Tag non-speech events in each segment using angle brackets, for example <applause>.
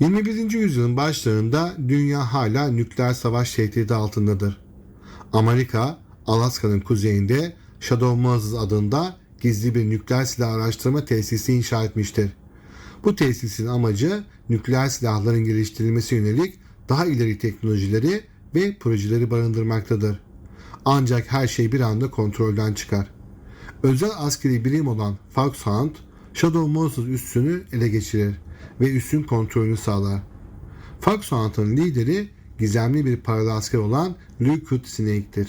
21. yüzyılın başlarında dünya hala nükleer savaş tehdidi altındadır. Amerika, Alaska'nın kuzeyinde Shadow Moses adında gizli bir nükleer silah araştırma tesisi inşa etmiştir. Bu tesisin amacı nükleer silahların geliştirilmesi yönelik daha ileri teknolojileri ve projeleri barındırmaktadır. Ancak her şey bir anda kontrolden çıkar. Özel askeri birim olan Foxhound, Shadow Moses üssünü ele geçirir ve üssün kontrolünü sağlar. Foxhound'ın lideri gizemli bir paralı asker olan Liquid Snake'tir.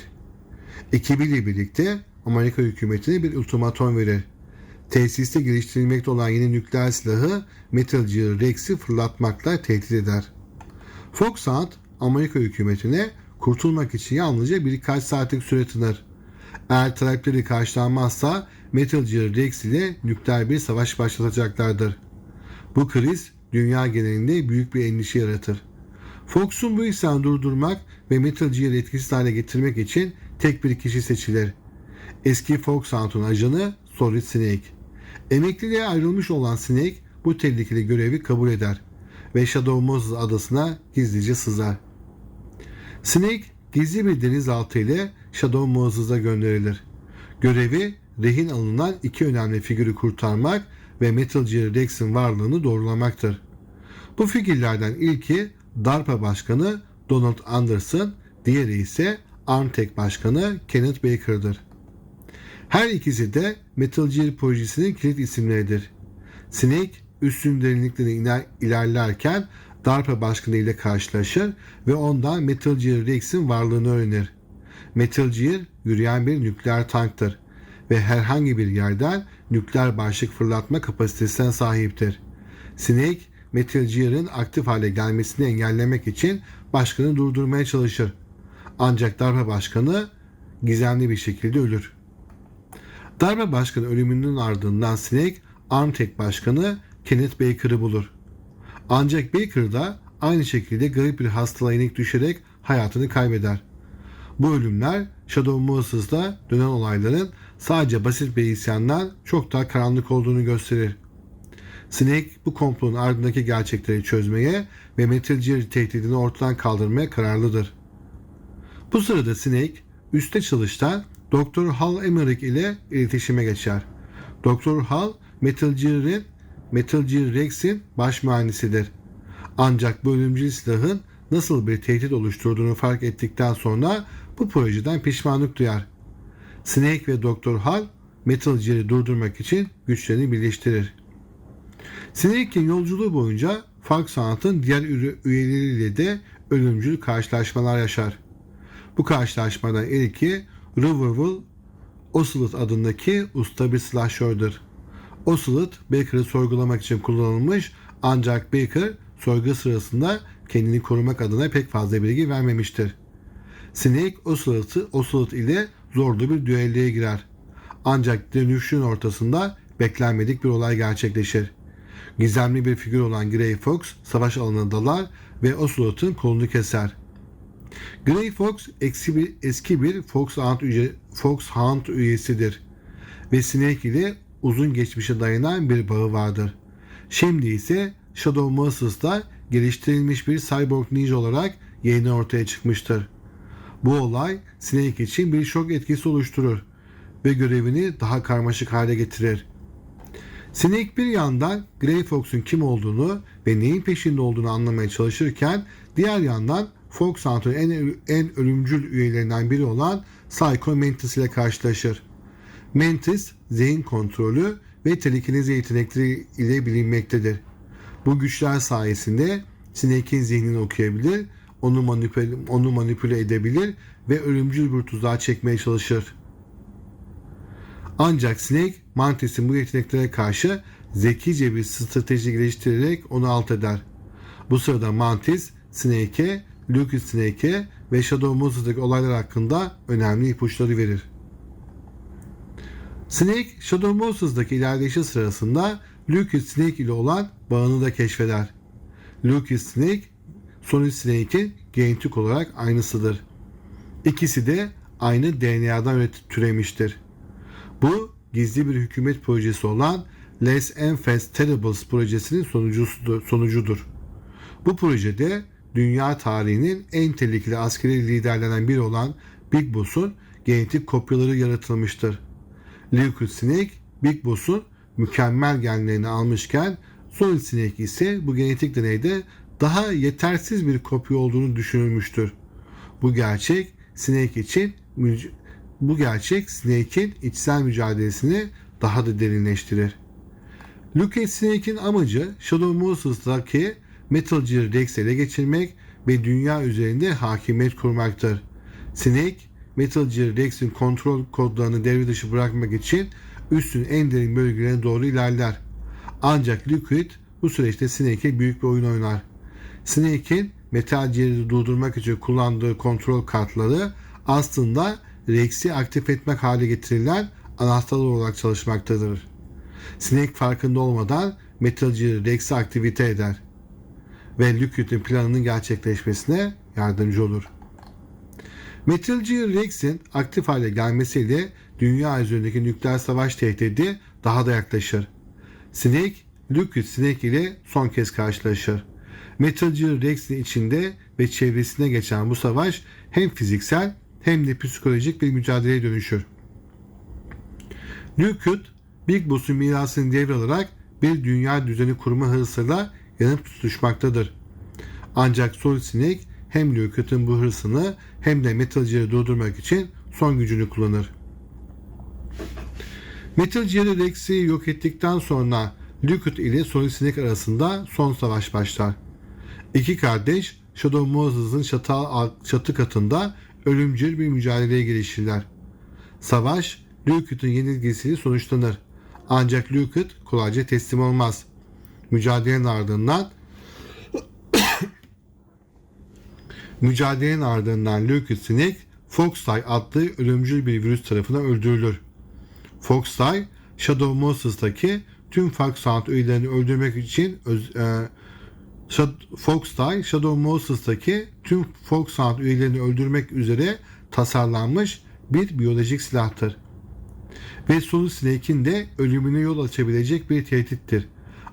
Ekibiyle birlikte Amerika hükümetine bir ultimatom verir. Tesiste geliştirilmekte olan yeni nükleer silahı Metal Gear Rex'i fırlatmakla tehdit eder. Foxhound Amerika hükümetine kurtulmak için yalnızca birkaç saatlik süre tanır. Eğer talepleri karşılanmazsa Metal Gear Rex ile nükleer bir savaş başlatacaklardır. Bu kriz dünya genelinde büyük bir endişe yaratır. Fox'un bu isyanı durdurmak ve Metal Gear etkisiz hale getirmek için tek bir kişi seçilir. Eski Foxhound'un ajanı Solid Snake. Emekliliğe ayrılmış olan Snake bu tehlikeli görevi kabul eder ve Shadow Moses adasına gizlice sızar. Snake gizli bir denizaltı ile Shadow Moses'a gönderilir. Görevi rehin alınan iki önemli figürü kurtarmak ve Metal Gear Rex'in varlığını doğrulamaktır. Bu figürlerden ilki DARPA Başkanı Donald Anderson, diğeri ise Armtech Başkanı Kenneth Baker'dır. Her ikisi de Metal Gear projesinin kilit isimleridir. Snake üstün derinliklerine iner, ilerlerken DARPA başkanı ile karşılaşır ve ondan Metal Gear Rex'in varlığını öğrenir. Metal Gear yürüyen bir nükleer tanktır ve herhangi bir yerden nükleer başlık fırlatma kapasitesine sahiptir. Snake, Metal Gear'ın aktif hale gelmesini engellemek için başkanı durdurmaya çalışır. Ancak darbe başkanı gizemli bir şekilde ölür. Darbe başkanı ölümünün ardından Snake, Armtech başkanı Kenneth Baker'ı bulur. Ancak Baker da aynı şekilde garip bir hastalığa yenik düşerek hayatını kaybeder. Bu ölümler Shadow Moses'da dönen olayların sadece basit bir isyandan çok daha karanlık olduğunu gösterir. Snake bu komplonun ardındaki gerçekleri çözmeye ve Metal Gear tehdidini ortadan kaldırmaya kararlıdır. Bu sırada Snake üste çalışan Dr. Hal Emmerich ile iletişime geçer. Dr. Hal Metal Gear'in Metal Gear Rex'in baş mühendisidir. Ancak bu ölümcül silahın nasıl bir tehdit oluşturduğunu fark ettikten sonra bu projeden pişmanlık duyar. Snake ve Dr. Hal Metal Gear'ı durdurmak için güçlerini birleştirir. Snake'in yolculuğu boyunca Falk Sanat'ın diğer üyeleriyle de ölümcül karşılaşmalar yaşar. Bu karşılaşmadan ilki Riverville Ocelot adındaki usta bir silahşördür. Ocelot Baker'ı sorgulamak için kullanılmış ancak Baker sorgu sırasında kendini korumak adına pek fazla bilgi vermemiştir. Snake Ocelot'u Ocelot ile zorlu bir düelloya girer. Ancak dönüşün ortasında beklenmedik bir olay gerçekleşir. Gizemli bir figür olan Grey Fox savaş alanına dalar ve Ocelot'un kolunu keser. Grey Fox eski bir, eski bir Foxhound, üye, Foxhound üyesidir ve Snake ile uzun geçmişe dayanan bir bağı vardır. Şimdi ise Shadow Moses'da geliştirilmiş bir cyborg ninja olarak yeni ortaya çıkmıştır. Bu olay Snake için bir şok etkisi oluşturur ve görevini daha karmaşık hale getirir. Snake bir yandan Grey Fox'un kim olduğunu ve neyin peşinde olduğunu anlamaya çalışırken diğer yandan Foxhound'un en, en ölümcül üyelerinden biri olan Psycho Mantis ile karşılaşır. Mantis zihin kontrolü ve telekinezi yetenekleri ile bilinmektedir. Bu güçler sayesinde Snake'in zihnini okuyabilir, onu manipüle, onu manipüle edebilir ve ölümcül bir tuzağa çekmeye çalışır. Ancak Snake, Mantis'in bu yeteneklere karşı zekice bir strateji geliştirerek onu alt eder. Bu sırada Mantis, Snake'e, Lucas Snake'e ve Shadow Moses'daki olaylar hakkında önemli ipuçları verir. Snake, Shadow Moses'daki ilerleyişi sırasında Lucas Snake ile olan bağını da keşfeder. Lucas Snake, Solid Snake'in genetik olarak aynısıdır. İkisi de aynı DNA'dan türemiştir. Bu gizli bir hükümet projesi olan Les Enfants Terribles projesinin sonucudur. Bu projede dünya tarihinin en tehlikeli askeri liderlerinden biri olan Big Boss'un genetik kopyaları yaratılmıştır. Liquid Snake, Big Boss'un mükemmel genlerini almışken Solid Snake ise bu genetik deneyde daha yetersiz bir kopya olduğunu düşünülmüştür. Bu gerçek Snake için bu gerçek Snake'in içsel mücadelesini daha da derinleştirir. Luke Snake'in amacı Shadow Moses'daki Metal Gear Rex'i ele geçirmek ve dünya üzerinde hakimiyet kurmaktır. Snake, Metal Gear Rex'in kontrol kodlarını devre dışı bırakmak için üstün en derin bölgelerine doğru ilerler. Ancak Liquid bu süreçte Snake'e büyük bir oyun oynar. Snake'in Metal Gear'i durdurmak için kullandığı kontrol kartları aslında Rex'i aktif etmek hale getirilen anahtarlar olarak çalışmaktadır. Snake farkında olmadan Metal Gear Rex'i aktivite eder ve Liquid'in planının gerçekleşmesine yardımcı olur. Metal Gear Rex'in aktif hale gelmesiyle dünya üzerindeki nükleer savaş tehdidi daha da yaklaşır. Snake, Liquid Snake ile son kez karşılaşır. Gear Rex'in içinde ve çevresine geçen bu savaş hem fiziksel hem de psikolojik bir mücadeleye dönüşür. Liquid, Big Boss'un mirasını devralarak bir dünya düzeni kurma hırsıyla yanıp tutuşmaktadır. Ancak Solid Snake hem Liquid'in bu hırsını hem de Metal Gear'ı durdurmak için son gücünü kullanır. Metal Gear Rex'i yok ettikten sonra Liquid ile Solid Snake arasında son savaş başlar. İki kardeş Shadow Moses'ın çatı, çatı katında ölümcül bir mücadeleye girişirler. Savaş Liquid'in yenilgisiyle sonuçlanır. Ancak Liquid kolayca teslim olmaz. Mücadelenin ardından <coughs> Mücadelenin ardından Liquid Snake Foxeye adlı ölümcül bir virüs tarafından öldürülür. Foxeye, Shadow Moses'taki tüm Foxhound üyelerini öldürmek için öz, e, Foxeye, Shadow Moses'taki tüm Foxhound üyelerini öldürmek üzere tasarlanmış bir biyolojik silahtır. Ve Solid Snake'in de ölümüne yol açabilecek bir tehdittir.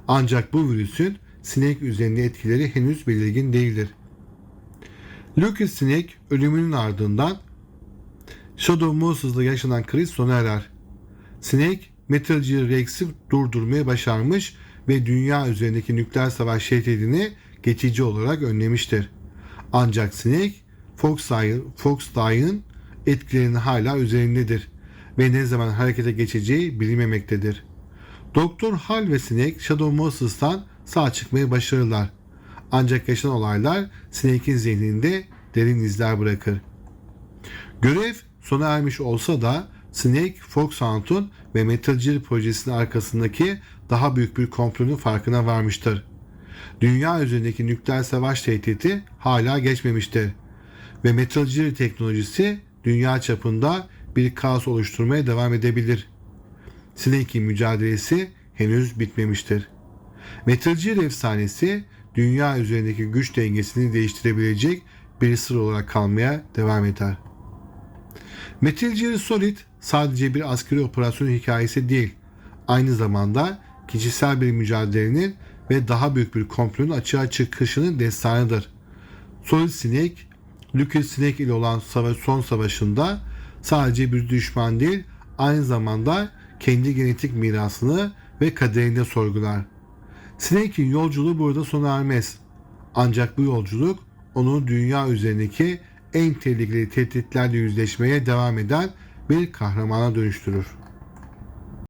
Ancak bu virüsün Snake üzerinde etkileri henüz belirgin değildir. Lucas Snake ölümünün ardından Shadow Moses'la yaşanan kriz sona erer. Snake, Metal Gear Rex'i durdurmayı başarmış ve dünya üzerindeki nükleer savaş tehdidini geçici olarak önlemiştir. Ancak Snake, Foxeye'ın etkilerinin hala üzerindedir ve ne zaman harekete geçeceği bilinmemektedir. Doktor Hal ve Snake Shadow Moses'tan sağ çıkmayı başarırlar. Ancak yaşanan olaylar Snake'in zihninde derin izler bırakır. Görev sona ermiş olsa da Snake, Foxhound'un ve Metal Gear projesinin arkasındaki daha büyük bir komplonun farkına varmıştır. Dünya üzerindeki nükleer savaş tehdidi hala geçmemiştir. Ve Metal Gear teknolojisi dünya çapında bir kaos oluşturmaya devam edebilir. Snake'in mücadelesi henüz bitmemiştir. Metal Gear efsanesi dünya üzerindeki güç dengesini değiştirebilecek bir sır olarak kalmaya devam eder. Metal Gear Solid sadece bir askeri operasyon hikayesi değil, aynı zamanda kişisel bir mücadelenin ve daha büyük bir komplonun açığa çıkışının destanıdır. Solid Snake, Lucas Snake ile olan savaş, son savaşında sadece bir düşman değil, aynı zamanda kendi genetik mirasını ve kaderini sorgular. Snake'in yolculuğu burada sona ermez. Ancak bu yolculuk onu dünya üzerindeki en tehlikeli tehditlerle yüzleşmeye devam eden bir kahramana dönüştürür.